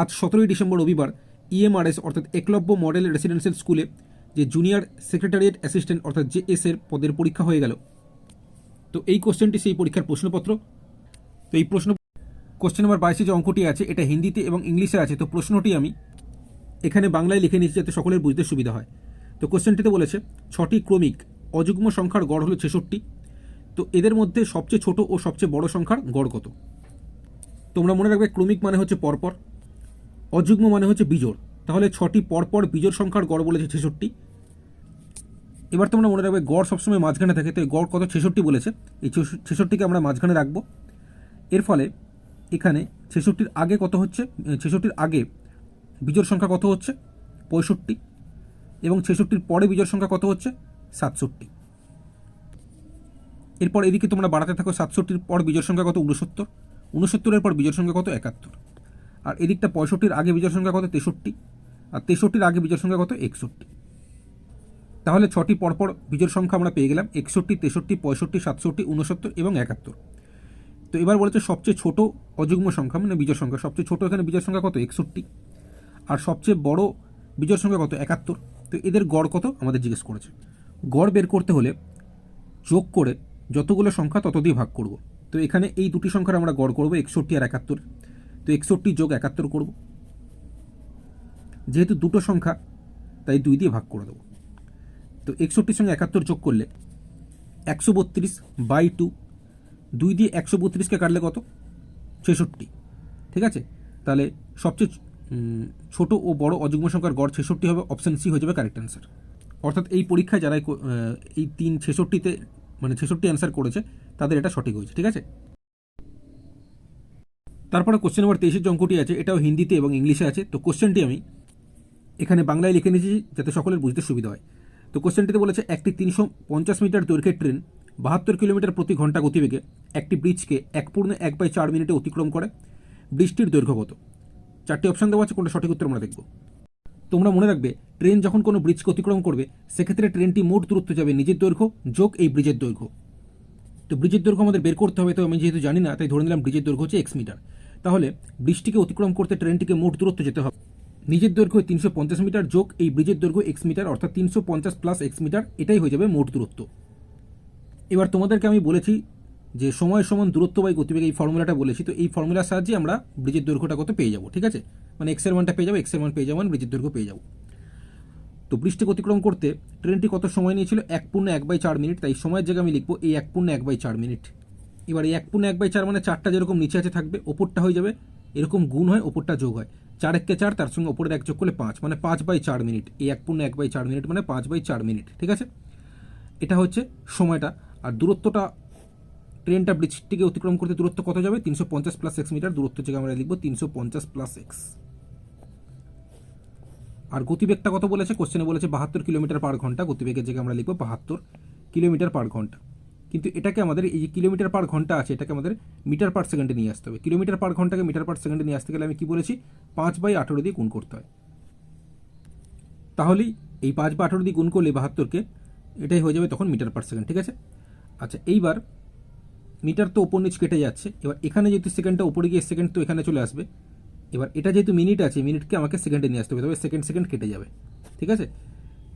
আজ সতেরোই ডিসেম্বর রবিবার ইএমআরএস অর্থাৎ একলব্য মডেল রেসিডেন্সিয়াল স্কুলে যে জুনিয়র সেক্রেটারিয়েট অ্যাসিস্ট্যান্ট অর্থাৎ জেএস এর পদের পরীক্ষা হয়ে গেল। তো এই কোশ্চেনটি সেই পরীক্ষার প্রশ্নপত্র। তো এই প্রশ্ন কোশ্চেন নাম্বার বাইশে যে অঙ্কটি আছে, এটা হিন্দিতে এবং ইংলিশে আছে, তো প্রশ্নটি আমি এখানে বাংলায় লিখে নিয়েছি যাতে সকলের বুঝতে সুবিধা হয়। তো কোশ্চেনটিতে বলেছে, ছটি ক্রমিক অযুগ্ম সংখ্যার গড় হলো ছেষট্টি। তো এদের মধ্যে সবচেয়ে ছোট ও সবচেয়ে বড় সংখ্যার গড় কত? তোমরা মনে রাখবে, ক্রমিক মানে হচ্ছে পরপর। অযুগ্ম মানে হচ্ছে বিজোড়। তাহলে ছটি পরপর বিজোড় সংখ্যার গড় বলেছে ছেষট্টি। এবার তোমরা মনে রাখবে, গড় সবসময় মাঝখানে থাকে, তো এই গড় কত? ছেষট্টি বলেছে। এই ছেষট্টিকে আমরা মাঝখানে রাখব। এর ফলে এখানে ছেষট্টির আগে কত হচ্ছে? ছেষট্টির আগে বিজোড় সংখ্যা কত হচ্ছে? পঁয়ষট্টি। এবং ছেষট্টির পরে বিজোড় সংখ্যা কত হচ্ছে? সাতষট্টি। এরপর এদিকে তোমরা বাড়াতে থাকো, সাতষট্টির পর বিজোড় সংখ্যা কত? উনসত্তর উনসত্তরের পর বিজোড় সংখ্যা কত? একাত্তর। আর এদিকটা পঁয়ষট্টির আগে বিজোড় সংখ্যা কত? তেষট্টি। আর তেষট্টির আগে বিজোড় সংখ্যা কত? একষট্টি। তাহলে ছটি পরপর বিজোড় সংখ্যা আমরা পেয়ে গেলাম একষট্টি, তেষট্টি, পঁয়ষট্টি, সাতষট্টি উনসত্তর এবং একাত্তর। তো এবার বলেছে সবচেয়ে ছোট অযুগ্ম সংখ্যা মানে বিজোড় সংখ্যা। সবচেয়ে ছোট এখানে বিজোড় সংখ্যা কত? একষট্টি। আর সবচেয়ে বড় বিজোড় সংখ্যা কত? একাত্তর। তো এদের গড় কত? আমাদের জিজ্ঞেস করেছে। গড় বের করতে হলে যোগ করে যতগুলো সংখ্যা তত দিয়ে ভাগ করব। তো এখানে এই দুটি সংখ্যার আমরা গড় করব, একষট্টি আর একাত্তর। তো একষট্টি যোগ একাত্তর করব। যেহেতু দুটো সংখ্যা, তাই দুই দিয়ে ভাগ করে দেবো। তো একষট্টির সঙ্গে একাত্তর যোগ করলে একশো বত্রিশ বাই টু। দুই দিয়ে একশো বত্রিশকে কাটলে কত? ছেষট্টি। ঠিক আছে? তাহলে সবচেয়ে ছোট ও বড় অযুগ্ম সংখ্যার গড় ছেষট্টি হবে অপশন সি হয়ে যাবে কারেক্ট অ্যান্সার অর্থাৎ এই পরীক্ষায় যারা এই তিন ছেষট্টিতে মানে ছেষট্টি অ্যান্সার করেছে, তাদের এটা সঠিক হয়েছে। ঠিক আছে? তারপরে কোশ্চেন নাম্বার তেইশের অঙ্কটি আছে, এটাও হিন্দিতে এবং ইংলিশে আছে। তো কোশ্চেনটি আমি এখানে বাংলায় লিখে নিয়েছি যাতে সকলের বুঝতে সুবিধা হয়। তো কোশ্চেনটিতে বলেছে, একটি তিনশো পঞ্চাশ মিটার দৈর্ঘ্যের ট্রেন বাহাত্তর কিলোমিটার প্রতি ঘণ্টা গতিবেগে একটি ব্রিজকে এক পূর্ণ এক বাই চার মিনিটে অতিক্রম করে। ব্রিজটির দৈর্ঘ্য কত? চারটি অপশান দেওয়া আছে, কোনটা সঠিক উত্তর আমরা দেখব। তোমরা মনে রাখবে ট্রেন যখন কোনো ব্রিজকে অতিক্রম করবে, সেক্ষেত্রে ট্রেনটি মোট দূরত্ব যাবে নিজের দৈর্ঘ্য যোগ এই ব্রিজের দৈর্ঘ্য। তো ব্রিজের দৈর্ঘ্য আমাদের বের করতে হবে, তো আমি যেহেতু জানি না, তাই ধরে নিলাম ব্রিজের দৈর্ঘ্য হচ্ছে এক্স মিটার তাহলে ব্রিজটিকে অতিক্রম করতে ট্রেনটিকে মোট দূরত্ব যেতে হবে। নিজের দৈর্ঘ্য তিনশো পঞ্চাশ মিটার যোগ এই ব্রিজের দৈর্ঘ্য এক্স মিটার, অর্থাৎ তিনশো পঞ্চাশ প্লাস এক্স মিটার, এটাই হয়ে যাবে মোট দূরত্ব। এবার তোমাদেরকে আমি বলেছি যে সময় সমান দূরত্ব বাই গতিবেগ এই ফর্মুলাটা বলেছি, তো এই ফর্মুলার সাহায্যে আমরা ব্রিজের দৈর্ঘ্যটা কত পেয়ে যাব, ঠিক আছে? মানে এক্সের মানটা পেয়ে যাব এক্সের মান পেয়ে যাব মানে ব্রিজের দৈর্ঘ্য পেয়ে যাব। তো বৃষ্টিকে অতিক্রম করতে ট্রেনটি কত সময় নিয়েছিল? এক পূর্ণ এক বাই চার মিনিট, তাই সময়ের জায়গায় আমি লিখব এই এক পূর্ণ এক বাই চার মিনিট। এবার এক পূর্ণ এক বাই চার মানে চারটা যেরকম নিচে আছে থাকবে, ওপরটা হয়ে যাবে, এরকম গুণ হয় ওপরটা যোগ হয়। চার এককে চার, তার সঙ্গে ওপরের এক যোগ করলে পাঁচ মানে পাঁচ বাই চার মিনিট। এই এক পূর্ণ এক বাই চার মিনিট মানে পাঁচ বাই চার মিনিট, ঠিক আছে? এটা হচ্ছে সময়টা। আর দূরত্বটা, ট্রেনটা ব্রিজটিকে অতিক্রম করতে দূরত্ব কত যাবে? তিনশো পঞ্চাশ প্লাস এক্স মিটার দূরত্ব থেকে আমরা লিখব তিনশো পঞ্চাশ প্লাস এক্স আর গতিবেগটা কত বলেছে? কোশ্চেনে বলেছে বাহাত্তর কিলোমিটার পার ঘণ্টা, গতিবেগের জায়গায় আমরা লিখব বাহাত্তর কিলোমিটার পার ঘণ্টা। কিন্তু এটাকে আমাদের এই যে কিলোমিটার পার ঘণ্টা আছে, এটাকে আমাদের মিটার পার সেকেন্ডে নিয়ে আসতে হবে। কিলোমিটার পার ঘন্টাকে মিটার পার সেকেন্ডে নিয়ে আসতে গেলে আমি কি বলেছি? পাঁচ বাই আঠেরো দিয়ে গুণ করতে হয়। তাহলেই এই পাঁচ বা আঠেরো দিয়ে গুণ করলে বাহাত্তরকে, এটাই হয়ে যাবে তখন মিটার পার সেকেন্ড, ঠিক আছে? আচ্ছা এইবার মিটার তো ওপর নিচ কেটে যাচ্ছে। এবার এখানে যেহেতু সেকেন্ডটা উপরে গিয়ে সেকেন্ড তো এখানে চলে আসবে, এবার এটা যেহেতু মিনিট আছে, মিনিটকে আমাকে সেকেন্ডে নিয়ে আসতে হবে, তবে সেকেন্ড সেকেন্ড কেটে যাবে, ঠিক আছে?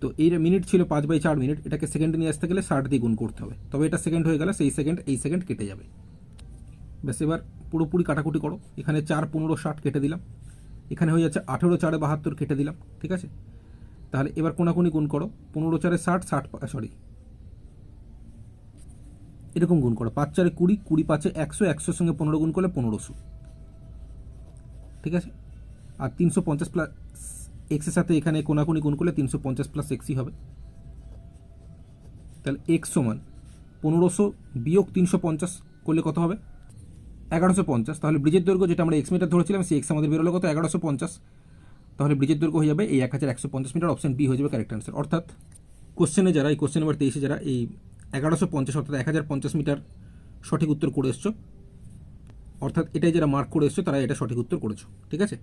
তো এই মিনিট ছিল পাঁচ বাই চার মিনিট এটাকে সেকেন্ডে নিয়ে আসতে গেলে ষাট দিয়ে গুণ করতে হবে। তবে এটা সেকেন্ড হয়ে গেলে সেই সেকেন্ড এই সেকেন্ড কেটে যাবে। ব্যাস এবার পুরোপুরি কাটাকুটি করো। এখানে চার, পনেরো, ষাট কেটে দিলাম। এখানে হয়ে যাচ্ছে আঠেরো, চারে বাহাত্তর কেটে দিলাম, ঠিক আছে? তাহলে এবার কোনাকুনি গুণ করো। পনেরো, চারে ষাট ষাট সরি এরকম গুণ করো। পাঁচ, চারে কুড়ি কুড়ি পাঁচে একশো, একশোর সঙ্গে পনেরো গুণ করলে পনেরোশো। ঠিক আছে? আর তিনশো পঞ্চাশ প্লাস এক্সের সাথে এখানে কোনাকুনি গুণ করলে তিনশো পঞ্চাশ প্লাস এক্সই হবে। তাহলে এক্স সমান পনেরোশো বিয়োগ তিনশো পঞ্চাশ করলে কত হবে? এগারোশো পঞ্চাশ। তাহলে ব্রিজের দৈর্ঘ্য যেটা আমরা এক্স মিটার ধরেছিলাম, সেই এক্স আমাদের বেরোলো কত? এগারোশো পঞ্চাশ। তাহলে ব্রিজের দৈর্ঘ্য হয়ে যাবে এই এক হাজার একশো পঞ্চাশ মিটার অপশন বি হয়ে যাবে কারেক্ট আনসার অর্থাৎ কোশ্চেনে যারা, এই কোশ্চেন নাম্বার তেইশে যারা এই এগারোশো পঞ্চাশ অর্থাৎ এক হাজার পঞ্চাশ মিটার সঠিক উত্তর করে এসছো। অর্থাৎ এটাই যারা মার্ক করে এসছো, তারা এটা সঠিক উত্তর করেছ। ঠিক আছে?